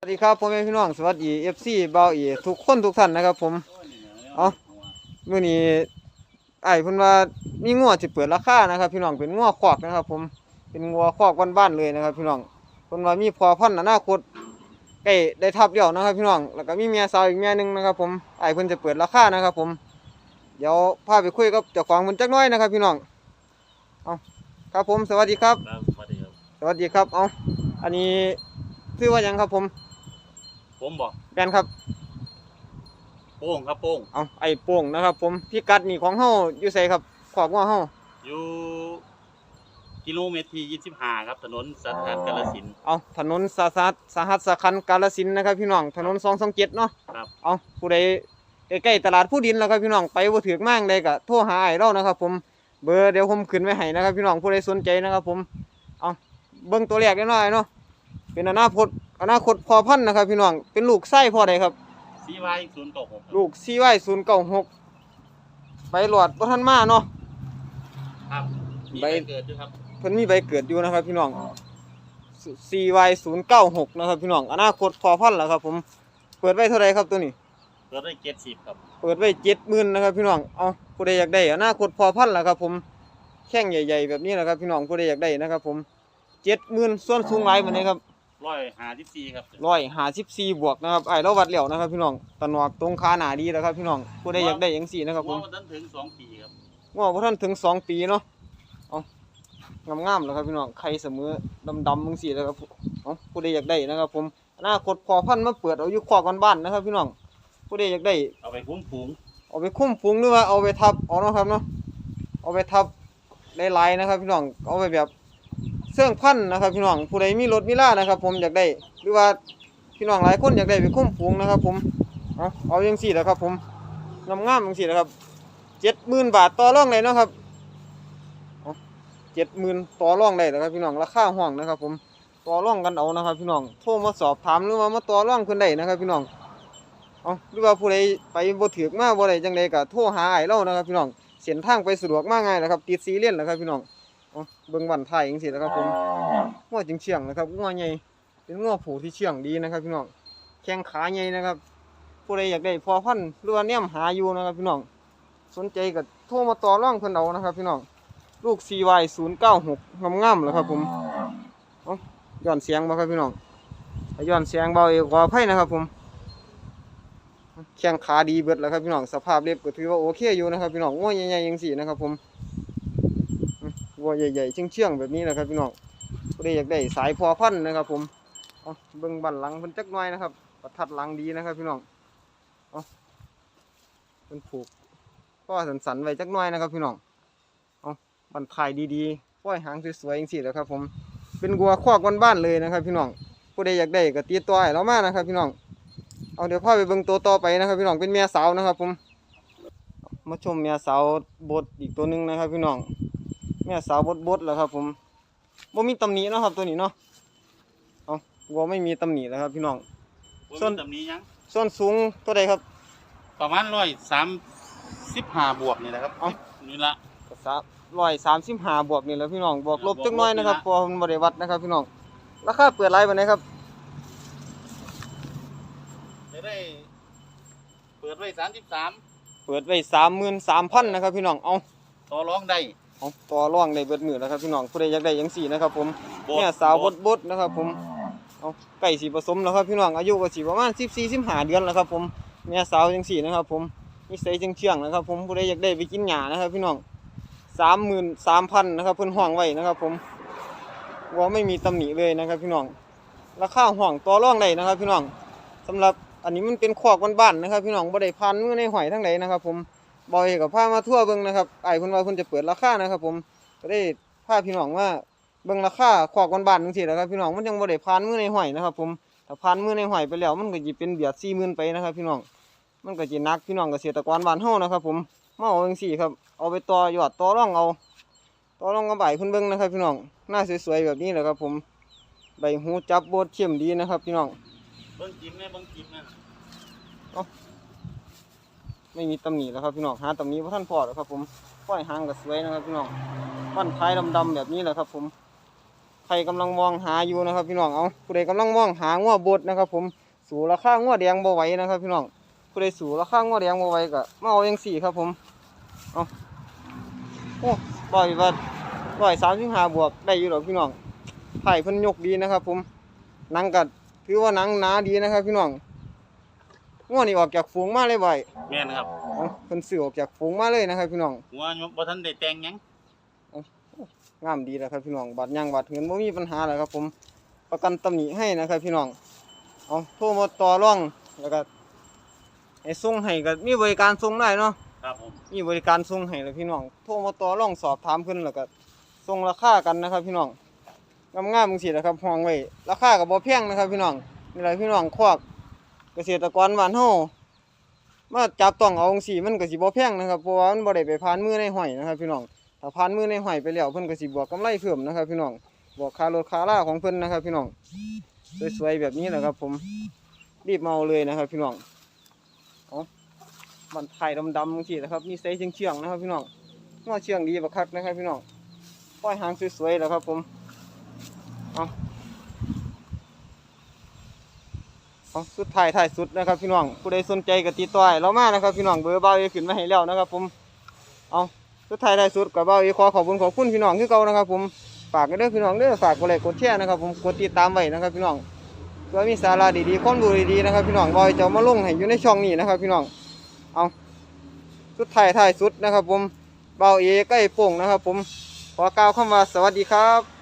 สวัสดีครับพ่อแม่พี่น้องสวัสดีเอฟซีเบาอีทุกคนทุกท่านนะครับ ผมเอามื่อนี้ไอ้ายเพิ่นว่ามีงัวที่เปิดราคานะครับ พี่น้องเป็นงัวคอกนะครับ ผมเป็นงัวคอกบ้านๆเลยนะครับ พี่น้องเพิ่นว่ามีพอพันธุ์อนาคตใกล้ได้ทับเดียวนะครับ พี่น้องแล้วก็มีเมียสาวอีกเมียหนึงนะครับ ผมไอ้ายเพิ่นจะเปิดราคานะครับ ผม เดี๋ยวพาไปคุยกับเจ้าของเพิ่นจักหน้อยนะครับ พี่น้องเอาครับผมสวัสดีครับครับ สวัสดีครับสวัสดีครับเอาอันนี้ชื่อว่าหยังครับผม ผมบอกแบนครับ โป้งครับโป้งเอาไอ้โป่งนะครับ ผมพิกัดนี่ของเฮาอยู่ไสครับขอบว่าเฮาอยู่กิโลเมตรที่ยี่สิบห้าครับ ถนนสัตว์กาลสินธุ์ เอาถนนสาหัสสาหัสสาคันกาลสินธุ์นะครับ พี่น้องถนน227เนาะครับ เอาผู้ใดใกล้ๆตลาดผู้ดินแล้วครับพี่น้องไปบ่ถึกมากใดก็โทรหาไอ้เรานะครับ ผมเบอร์เดี๋ยวผมขึ้นไว้ให้นะครับ พี่น้องผู้ใดสนใจนะครับ ผมเอาเบิ่งตัวแรกได้หน่อยเนาะ เป็นอนาคตอนาคตพอพันธุ์นะครับ พี่น้องเป็นลูกไส้พ่อใดครับ ซีวายศูนย์ต่อหกลูก CY 096ไปหลอดบ่ทันมาเนาะ ครับมีใบใบ เกิดด้วยครับเพิ่นมีใบเกิดอยู่นะครับ พี่น้อง CY 096 นะครับพี่น้องอนาคตพอพันธุ์แล้วครับ ผมเปิดไว้เท่าไหร่ครับตัวนี้ เกิดได้เจ็ดสิบครับเปิดไว้เจ็ดหมื่นนะครับพี่น้องเอาผู้ใดอยากได้อนาคตพอพันธุ์ล่ะครับ ผมแข้งใหญ่ ๆ แบบนี้แหละครับ พี่น้องผู้ใดอยากได้นะครับ ผมเจ็ดหมื่นส่วนสูงหลายปานนี้ครับ ร้อยห้าสิบสี่ครับร้อยห้าสิบสี่บวกนะครับไอ้เราวัดเหลี่ยวนะครับพี่น้องตะหนอกตรงขาหนาดีแล้วครับพี่น้องผู้ใดอยากได้อย่างสี่นะครับผว่ามมันนั้นถึงสองปีครับว่าพระท่านถึงสองปีเนาะเอางามๆแล้วครับพี่น้องใครเสมอดำๆมึงสี่แล้วครับเอาผู้ใดอยากได้นะครับผมอนาคตพอพันธุ์มาเปิดเอาอยู่คอกบ้านๆนะครับ พี่น้องผู้ใดอยากได้เอาไปคุ้มฝูงเอาไปคุ้มฟุ้งหรือว่าเอาไปทับเอาเนาะครับเนาะเอาไปทับหลายๆนะครับ พี่น้องเอาไปแบบ เสื่องพันนะครับพี่น้องผู้ใดมีรถมีล่านะครับ ผมอยากได้หรือว่าพี่น้องหลายคนอยากได้ไปคุ้มฟุ้งนะครับ ผมเอาเอาอย่างสี่แหละครับ ผมงามงามอย่างสี่แหละครับเจ็ดหมื่นบาทต่อร่องเลยเนาะครับเจ็ดหมื่นต่อร่องได้นะครับ พี่น้องราคาห้องนะครับ ผมต่อร่องกันเอานะครับ พี่น้องโทรมาสอบถามหรือว่ามาต่อร่องเพิ่นได้นะครับ พี่น้องเอาหรือว่าผู้ใดไปบ่ถือกมาบ่ได้จังไดก็โทรหาไอ้เรานะครับ พี่น้องเส้นทางไปสะดวกมากง่ายนะครับ ติดซีเรียนนะครับ พี่น้อง เอาเบิ่งวันไทายจังซี่นะครับผมงัวจริงเชียงนะครับงัวใหญ่เป็นงัวผูที่เชียงดีนะครับพี่น้องแข้งขาใหญ่นะครับผู้ใดอยากได้พอพันธุ์หรือว่าแนมหาอยู่นะครับพี่น้องสนใจก็โทรมาต่อรองเพิ่นเอานะครับ พี่น้องลูก CY 096งามๆแล้วครับผมเอาย้อนเสียงบ่ครับพี่น้องถ้าย้อนเสียงเบาเอกขออภัยนะครับ ผมแข้งขาดีเบิดแล้วครับพี่น้องสภาพเล็บก็ถือว่าโอเคอยู่นะครับพี่น้องงัวใหญ่ๆยังสี่นะครับผม อืมงัวใหญ่ๆเชื่องๆแบบนี้นะครับพี่น้องผู้ใดอยากได้สายพอพันนะครับ ผมเอาเบิ่งบันหลังเพิ่นจักหน่อยนะครับ ประทัดหลังดีนะครับ พี่น้องเอาเพิ่นผูกก็สันๆไว้จักหน่อยนะครับ พี่น้องเอาบันทายดีๆป้อยหางสวยๆยังสี่แล้วครับ ผมเป็นงัวคอกบ้านๆเลยนะครับ พี่น้องผู้ใดอยากได้ก็ติดต่อให้เรามานะครับ พี่น้องเอาเดี๋ยวพ่อไปเบิ่งตัวต่อไปนะครับ พี่น้องเป็นเมียสาวนะครับ ผมมาชมเมียสาวบดอีกตัวหนึงนะครับ พี่น้อง เมียสาวบดบดแล้วครับ ผมบ่มีตำหนิเนาะครับตัวนี้เนาะเอาวัวไม่มีตำหนิแล้วครับ พี่น้อง ส่ส่ววนนตำนี้ยัง ส่วนสูงตัวใดครับ ประมาณร้อยสามสิบห้าบวกนี่นะครับเอ้า นี่ละ ก็สามร้อยสามสิบห้าบวกนี่แหล้วพี่น้องบวกลบจักหน้อยนะครับเพอมันบริวัดนะครับ พี่น้องราคาเปิดไรบันไดครับจะได้ เปิดไว้สามสิบสามเปิดไว้สามหมื่นสามพันนะครับ พี่น้องเอาต่อร้องได้ เอาต่อร่องได้เบิดมือแล้วครับพี่น้องผู้ใดอยากได้อยังสี่นะครับ ผมโบด เนี่ยสาวบโบดดบดนะครับ ผมเอาไก่สีผสมแล้วครับพี่น้องอายุก็สีประมาณสิบสี่สิบห้าเดือนแล้วครับ ผมเนี่ยสาวจังสี่นะครับ ผมนิสัยจังเชื่องนะครับ ผมผู้ใดอยากได้ไปกินหญ้านะครับ พี่น้องสามหมื่นสามพันนะครับเพิ่นห้องไว้นะครับ ผมว่าไม่มีตำหนิเลยนะครับ พี่น้องราคาห้องต่อรองได้นะครับ พี่น้องสำหรับอันนี้มันเป็นคอกบ้านๆนะครับ พี่น้องบ่ได้พันมือในหอยทั้งใดนะครับ ผม บอยกับพามาทั่วเบิ่งนะครับไอ้เพิ่นว่าเพิ่นจะเปิดราคานะครับ ผมก็ได้พาพี่น้องว่าเบิ่งราคาขอกบ้านๆจังซี่แหละครับพี่น้องมันยังบ่ได้ผ่านมือในห้อยนะครับ ผมถ้าผ่านมือในห้อยไปแล้ว มันก็สิเป็นเบียด40,000ไปนะครับ พี่น้องมันก็สิหนักพี่น้องเกษตรกรบ้านเฮานะครับ ผมมาเอาจังซี่ครับเอาไปต่อยอดต่อร่องเอาต่อร่องกับใบเพิ่นเบิ่งนะครับ พี่น้องหน้าสวยๆแบบนี้แหละครับ ผมใบหูจับโบดเข้มดีนะครับ พี่น้องเบิ้งจิ้มแม่เบิ้งจิ้มแม่ ไม่มีตำหนิแล้วครับพี่น้องหาตำหนิบ่ทันพอแล้วครับ ผมป้อยหางก็สวยนะครับพี่น้องฟันท้ายดำๆแบบนี้แหละครับ ผมใครกำลังมองหาอยู่นะครับ พี่น้องเอาผู้ใดกำลังมองหางัวบดนะครับ ผมสูราคางัวแดงบ่ไหวนะครับ พี่น้องผู้ใดสูราคางัวแดงบ่ไหวก็มาเอาเองสี่ครับ ผมเอาโอ้บ่อยว่าบ่อยสามสิบห้าบวกได้อยู่หรอพี่น้องไผ่เพิ่นยกดีนะครับ ผมนังก็ถือว่านังหนาดีนะครับ พี่น้อง งัวนี่ออกจากฝูงมาเลยบ่อยแม่นครับเอาเพิ่นซื้อออกจากฝูงมาเลยนะครับพี่น้องหัวบ่ทันได้แต่งหยังงามดีนะครับพี่น้องบัตรยางบัตรเงินบ่มีปัญหาแล้วครับผมประกันตำหนิให้นะครับพี่น้องเอาโทรมาต่อรองแล้วก็ให้ส่งให้ก็มีบริการส่งได้เนาะครับผมมีบริการส่งให้แล้วพี่น้องโทรมาต่อรองสอบถามเพิ่นแล้วก็ส่งราคากันนะครับ พี่น้องงามๆจังซี่นะครับห้องไว้ราคาก็บ่แพงนะครับ พี่น้องนี่แหละพี่น้องควักเกษตรกรบ้านเฮามาจับต้องเอาจังซี่มันก็สิบ่แพงนะครับเพราะว่ามันบ่ได้ไปผ่านมือในห้อยนะครับ พี่น้องถ้าผ่านมือในห้อยไปแล้วเพิ่นก็สิบวกกำไรเพิ่มนะครับ พี่น้องบวกค่ารถค่าล่าของเพิ่นนะครับ พี่น้องสวยๆแบบนี้แหละครับ ผมรีบเอาเลยนะครับ พี่น้องเอาบันไทยดำๆบางทีนะครับ มีไซส์เชียงๆนะครับ พี่น้องงอเชียงดีบักคักนะครับ พี่น้องป้อยหางสวยๆแล้วครับ ผมเอา เอาสุดท้ายท้ายสุดนะครับพี่น้องผู้ใดสนใจก็ติดต่อเรามานะครับพี่น้องเบอร์เบาเอขึ้นมาให้แล้วนะครับ ผมเอาสุดท้ายท้ายสุดกับเบ้าอีขอขอบคุณขอบคุณพี่น้องที่เก่านะครับ ผมฝากกันเด้อพี่น้องเด้อฝากกดไลค์กดแชร์นะครับผมกดติดตามไว้นะครับพี่น้องเพื่อมีสาระดีๆข้อมูลดีๆนะครับพี่น้องบอยจะเอามาลงให้อยู่ในช่องนี้นะครับพี่น้องเอาสุดท้ายท้ายสุดนะครับ ผมเบาเอใกล้โป่งนะครับ ผมขอกล่าวคำว่าสวัสดีครับ